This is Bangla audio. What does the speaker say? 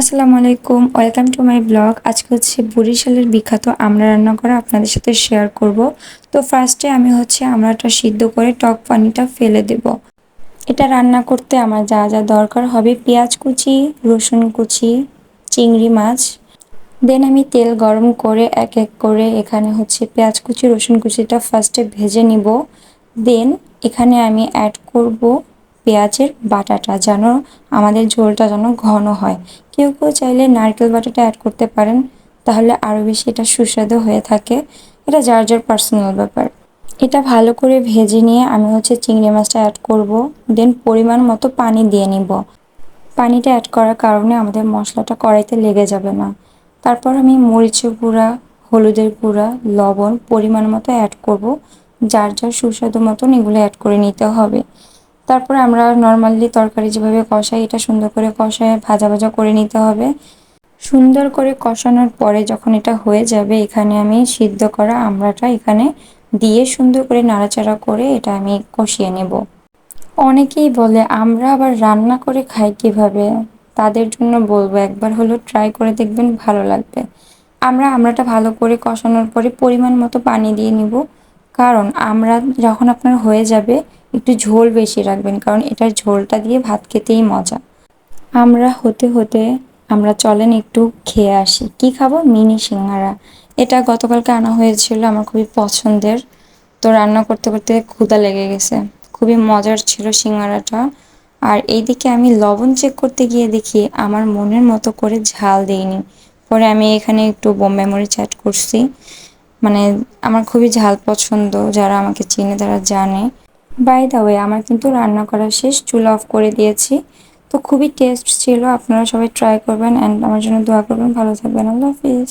আসসালামু আলাইকুম। ওয়েলকাম টু মাই ব্লগ আজকে হচ্ছে বরিশালের বিখ্যাত আমরা রান্না করা আপনাদের সাথে শেয়ার করব। তো ফার্স্টে আমি হচ্ছে আমরাটা সিদ্ধ করে টক পানিটা ফেলে দেব। এটা রান্না করতে আমার যা যা দরকার হবে পেঁয়াজ কুচি, রসুন কুচি, চিংড়ি মাছ। দেন আমি তেল গরম করে এক এক করে এখানে হচ্ছে পেঁয়াজ কুচি, রসুন কুচিটা ফার্স্টে ভেজে নিব। দেন এখানে আমি অ্যাড করব পেঁয়াজের বাটাটা যেন আমাদের ঝোলটা যেন ঘন হয়। কেউ কেউ চাইলে নারকেল বাটাটা অ্যাড করতে পারেন, তাহলে আরও বেশি এটা সুস্বাদু হয়ে থাকে। এটা যার যার পার্সোনাল ব্যাপার। এটা ভালো করে ভেজে নিয়ে আমি হচ্ছে চিংড়ি মাছটা অ্যাড করব দেন পরিমাণ মতো পানি দিয়ে নিব। পানিটা অ্যাড করার কারণে আমাদের মশলাটা কড়াইতে লেগে যাবে না। তারপর আমি মরিচের গুঁড়া, হলুদের গুঁড়া, লবণ পরিমাণ মতো অ্যাড করব। যার যার সুস্বাদু মতন এগুলো অ্যাড করে নিতে হবে। তারপর আমরা নর্মালি তরকারি যেভাবে কষাই, এটা সুন্দর করে কষায় ভাজা ভাজা করে নিতে হবে। সুন্দর করে কষানোর পরে যখন এটা হয়ে যাবে, এখানে আমি সিদ্ধ করা আমড়াটা এখানে দিয়ে সুন্দর করে নাড়াচাড়া করে এটা আমি কষিয়ে নেব। অনেকেই বলে, আমরা আবার রান্না করে খাই কীভাবে? তাদের জন্য বলব, একবার হলো ট্রাই করে দেখবেন ভালো লাগবে। আমরা আমড়াটা ভালো করে কষানোর পরে পরিমাণ মতো পানি দিয়ে নিব। কারণ আমরা যখন আপনার হয়ে যাবে একটু ঝোল বেশি রাখবেন, কারণ এটার ঝোলটা দিয়ে ভাত খেতেই মজা। আমরা হতে হতে আমরা চলেন একটু খেয়ে আসি। কি খাব? মিনি সিঙ্গারা। এটা গতকালকে আনা হয়েছিল আমার খুবই পছন্দের। তো রান্না করতে করতে ক্ষুদা লেগে গেছে। খুবই মজার ছিল সিঙ্গারাটা। আর এইদিকে আমি লবণ চেক করতে গিয়ে দেখি আমার মনের মতো করে ঝাল দেইনি। পরে আমি এখানে একটু বোম্বে মরিচ অ্যাড করছি। মানে আমার খুবই ঝাল পছন্দ, যারা আমাকে চিনে তারা জানে। বাই দা ওয়ে আমার কিন্তু রান্না করা শেষ, চুল অফ করে দিয়েছি। তো খুবই টেস্ট ছিল, আপনারা সবাই ট্রাই করবেন অ্যান্ড আমার জন্য দোয়া করবেন। ভালো থাকবেন, আল্লাহ হাফিজ।